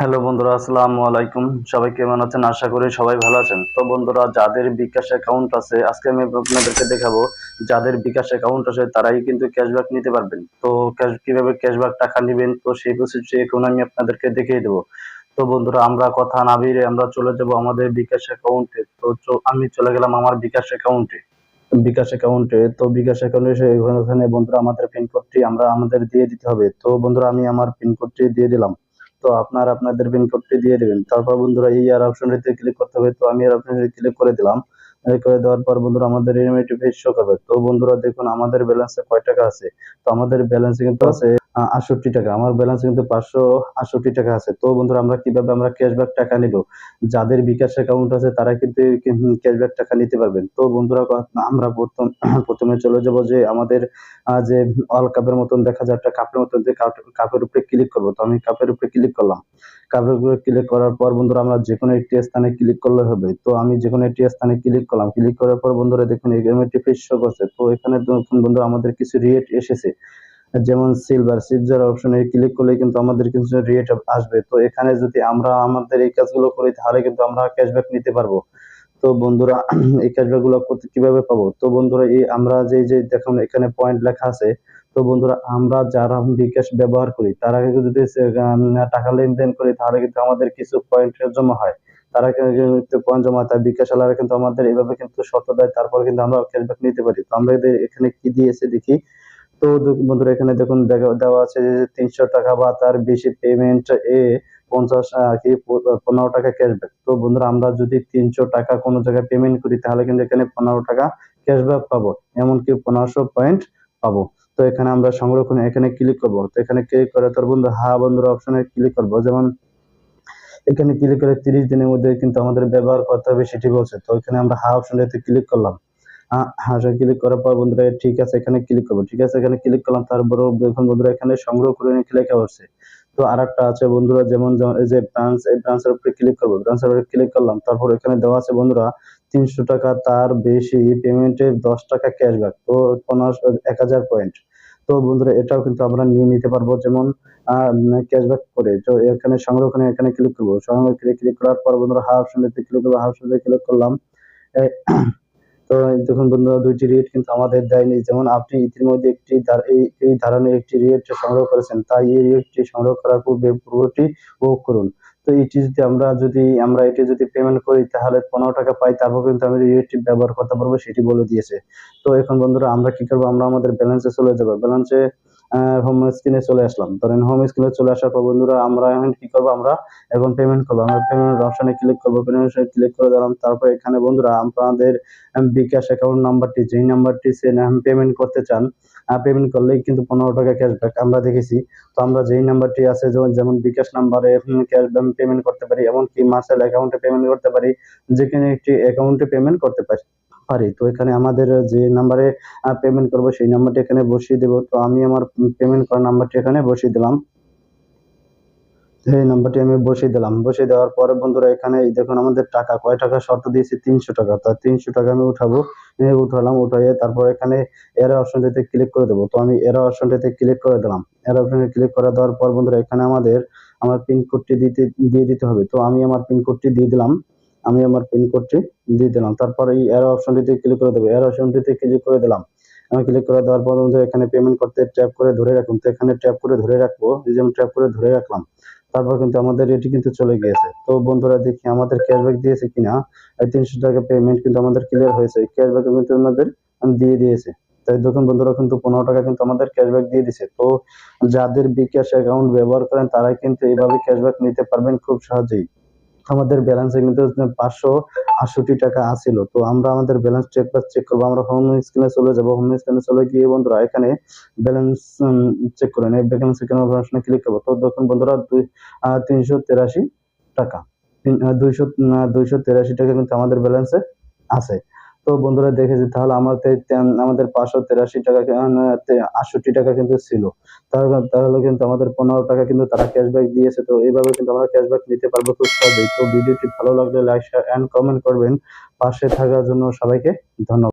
Hello বন্ধুরা, আসসালামু আলাইকুম। সবাই কেমন আছেন? আশা করি সবাই ভালো আছেন। তো বন্ধুরা, যাদের বিকাশ অ্যাকাউন্ট আছে, আজকে আমি আপনাদেরকে দেখাবো, যাদের বিকাশ অ্যাকাউন্ট আছে, তারাই কিন্তু ক্যাশব্যাক নিতে পারবেন। তো ক্যাশ কীভাবে ক্যাশব্যাক টাকা নেবেন, তো সেই প্রসেসটি এখন আমি আপনাদেরকে দেখিয়ে দেবো। তো বন্ধুরা, আমরা কথা না বেরিয়ে আমরা চলে যাব আমাদের বিকাশ অ্যাকাউন্টে তো আমি চলে গেলাম আমার বিকাশ অ্যাকাউন্টে বিকাশ অ্যাকাউন্টে তো বিকাশ অ্যাকাউন্টে বন্ধুরা, আমাদের পিন কোডটি আমরা আমাদের দিয়ে দিতে হবে। তো বন্ধুরা, আমি আমার পিন কোডটি দিয়ে দিলাম। তো আপনার আপনাদের পিন কোডটি দিয়ে দিবেন। তারপর বন্ধুরা এই আর অপশনটিতে ক্লিক করতে হবে, তো আমি আর অপশনটিতে ক্লিক করে দিলাম। করে দেওয়ার পর বন্ধুরা আমাদের রেমিটি ফেস শো করবে তো বন্ধুরা দেখুন, আমাদের ব্যালেন্সে কয় টাকা আছে? তো আমাদের ব্যালেন্সে কিন্তু আছে আটষট্টি টাকা। আমার ব্যালেন্স কিন্তু পাঁচশো আটষট্টি টাকা আছে। তো বন্ধুরা, আমরা কীভাবে আমরা ক্যাশব্যাক টাকা নিব? যাদের বিকাশ অ্যাকাউন্ট আছে, তারা কিন্তু ক্যাশব্যাক টাকা নিতে পারবেন। তো বন্ধুরা, আমরা প্রথম, প্রথমে চলে যাব যে আমাদের যে অল কাপের মতন দেখা যায়, একটা কাপের মতন যে কাপ- কাপের উপরে ক্লিক করব। তো আমি কাপের উপরে ক্লিক করলাম। কাপের উপরে ক্লিক করার পর বন্ধুরা, আমরা যে কোনো একটি স্থানে ক্লিক করলে হবে। তো আমি যে কোনো একটি স্থানে ক্লিক করলাম। ক্লিক করার পর বন্ধুরা, দেখুন এখানে একটি পেজ শো করছে। তো এখানে দেখুন বন্ধুরা, আমাদের কিছু রেট এসেছে। যেমন সিলভার সিলভার অপশনে ক্লিক করলে কিন্তু আমাদের কিছু রেট আসবে। তো এখানে যদি আমরা আমাদের এই কাজগুলো করি, তাহলে কিন্তু আমরা ক্যাশব্যাক নিতে পারব। তো বন্ধুরা, এই ক্যাশব্যাকগুলো করতে কীভাবে পাবো? তো বন্ধুরা, এই আমরা যে যে দেখুন, এখানে পয়েন্ট লেখা আছে। তো বন্ধুরা, আমরা যারা বিকাশ ব্যবহার করি, তারা কিন্তু যদি টাকা লেনদেন করি, তাহলে কিন্তু আমাদের কিছু পয়েন্ট জমা হয়। তারা কিন্তু পয়েন্ট জমা তাই বিকাশ আলারা কিন্তু আমাদের এইভাবে কিন্তু শর্ত দেয়, তারপর কিন্তু আমরা ক্যাশব্যাক নিতে পারি। তো আমরা এখানে কি দিয়েছে দেখি। তো বন্ধুরা, এখানে দেখুন দেওয়া আছে যে তিনশো টাকা বা তার বেশি পেমেন্ট এ পঞ্চাশ কি পনেরো টাকা ক্যাশব্যাক তো বন্ধুরা, আমরা যদি তিনশো টাকা কোনো জায়গায় পেমেন্ট করি, তাহলে কিন্তু এখানে পনেরো টাকা ক্যাশব্যাক পাবো। এমনকি পনেরোশো পয়েন্ট পাবো। তো এখানে আমরা সংরক্ষণ, এখানে ক্লিক করব। তো এখানে ক্লিক করে তোর বন্ধু হা বন্ধুরা অপশনে ক্লিক করব। যেমন এখানে ক্লিক করে তিরিশ দিনের মধ্যে কিন্তু আমাদের ব্যবহার করতে হবে সেটি বলছে। তো এখানে আমরা হা অপশনটাতে ক্লিক করলাম। হাসা ক্লিক করার পর বন্ধুরা, ঠিক আছে, এখানে ক্লিক করব। ঠিক আছে, এখানে ক্লিক করলাম তারপর দেখুন বন্ধুরা, এখানে সংগ্রহ করে নিয়ে লেখা হচ্ছে তো আর একটা আছে বন্ধুরা, যেমন যে ব্রাঞ্চ এই ব্রাঞ্চের উপরে ক্লিক করব। ব্রাঞ্চের উপরে ক্লিক করলাম, তারপর এখানে দেওয়া আছে বন্ধুরা, তিনশো টাকা তার বেশি পেমেন্টে দশ টাকা ক্যাশব্যাক তো পনেরো, এক হাজার পয়েন্ট তো বন্ধুরা, এটাও কিন্তু আমরা নিয়ে নিতে পারব, যেমন ক্যাশব্যাক করে। তো এখানে সংরক্ষণে এখানে ক্লিক করব। সংরক্ষণে ক্লিক করার পর বন্ধুরা হাফ অপশনতে ক্লিক করব হাফ অপশনতে ক্লিক করলাম। তো দেখুন বন্ধুরা, দুইটি রেট কিন্তু আমাদের দেয়নি। যেমন আপনি ইতিমধ্যে একটি এই ধরনের একটি রেট সংগ্রহ করেছেন, তাই এই রেটটি সংগ্রহ করার পূর্বে পূর্বটি উপভোগ করুন। তো এটি যদি আমরা যদি, আমরা এটি যদি পেমেন্ট করি, তাহলে পনেরো টাকা পাই, তারপর কিন্তু আমি রেটটি ব্যবহার করতে পারব, সেটি বলে দিয়েছে। তো এখন বন্ধুরা, আমরা কি করব? আমরা আমাদের ব্যালেন্সে চলে যাব। ব্যালেন্সে হোম স্ক্রিনে চলে আসলাম। ধরেন হোম স্ক্রিনে চলে আসার পর বন্ধুরা, আমরা এখন কি করব আমরা? এখন পেমেন্ট করব। আমরা পেমেন্ট অপশনে ক্লিক করব। পেমেন্ট ক্লিক করে দিলাম। তারপর এখানে বন্ধুরা, আপনাদের বিকাশ অ্যাকাউন্ট নাম্বারটি যেই নাম্বারটি সে পেমেন্ট করতে চান পেমেন্ট করলেই কিন্তু পনেরো টাকা ক্যাশব্যাক আমরা দেখেছি। তো আমরা যেই নাম্বারটি আছে, যেমন বিকাশ নাম্বারে ক্যাশব্যাক পেমেন্ট করতে পারি, এমনকি মার্সেল অ্যাকাউন্টে পেমেন্ট করতে পারি, যেখানে একটি অ্যাকাউন্টে পেমেন্ট করতে পারি। পারি। তো এখানে আমাদের যে নাম্বারে পেমেন্ট করব সেই নাম্বারটি এখানে বসিয়ে দেবো। তো আমি আমার পেমেন্ট করার নাম্বারটি এখানে বসিয়ে দিলাম। এই নাম্বারটি আমি বসিয়ে দিলাম। বসিয়ে দেওয়ার পরে বন্ধুরা এখানে এই দেখুন আমাদের টাকা, কয় টাকা শর্ত দিয়েছি? তিনশো টাকা। তা তিনশো টাকা আমি উঠাবো। উঠালাম, উঠাইয়ে তারপর এখানে এর অপশনটিতে ক্লিক করে দেবো। তো আমি এর অপশনটিতে ক্লিক করে দিলাম। এর অপশনে ক্লিক করে দেওয়ার পর বন্ধুরা এখানে আমাদের, আমার পিন কোডটি দিতে, দিয়ে দিতে হবে। তো আমি আমার পিন কোডটি দিয়ে দিলাম। আমি আমার পিন কোডটি দিয়ে দিলাম। তারপর এই এর অপশনটিতে ক্লিক করে দেবো। এর অপশনটিতে ক্লিক করে দিলাম। আমি ক্লিক করে দেওয়ার পর বন্ধুরা, এখানে পেমেন্ট করতে ট্যাপ করে ধরে রাখুন। তো এখানে ট্যাপ করে ধরে রাখব। যেমন ট্যাপ করে ধরে রাখলাম, তারপর কিন্তু আমাদের এটি কিন্তু চলে গিয়েছে। তো বন্ধুরা, দেখি আমাদের ক্যাশব্যাক দিয়েছে কিনা। এই তিনশো টাকা পেমেন্ট কিন্তু আমাদের ক্লিয়ার হয়েছে। ক্যাশব্যাক কিন্তু আমাদের দিয়ে দিয়েছে। তাই দেখুন বন্ধুরা, কিন্তু পনেরো টাকা কিন্তু আমাদের ক্যাশব্যাক দিয়ে দিছে তো যাদের বিকাশ অ্যাকাউন্ট ব্যবহার করেন, তারাই কিন্তু এইভাবে ক্যাশব্যাক নিতে পারবেন খুব সহজেই। আমাদের ব্যালেন্সে কিন্তু পাঁচশো আটষট্টি টাকা আসিল তো আমরা আমাদের ব্যালেন্স চেক চেক করব। আমরা হোম স্ক্রিনে চলে যাব। হোম স্ক্রিনে চলে গিয়ে বন্ধুরা, এখানে ব্যালেন্স চেক করে নেই। ব্যালেন্স এখানে অপশনে ক্লিক করব। তো দেখুন বন্ধুরা, দুই তিনশো তেরাশি টাকা। দুইশো দুইশো তেরাশি টাকা কিন্তু আমাদের ব্যালেন্সে আছে। তো বন্ধুরা দেখেছি, তাহলে আমাদের আমাদের পাঁচশো তেরাশি টাকা আটষট্টি টাকা কিন্তু ছিল। তাহলে কিন্তু আমাদের পনেরো টাকা কিন্তু তারা ক্যাশব্যাক দিয়েছে, তো এইভাবে কিন্তু আমরা ক্যাশব্যাক নিতে পারব খুব সহজেই। তো ভিডিওটি ভালো লাগলে লাইক শেয়ার অ্যান্ড কমেন্ট করবেন। পাশে থাকার জন্য সবাইকে ধন্যবাদ।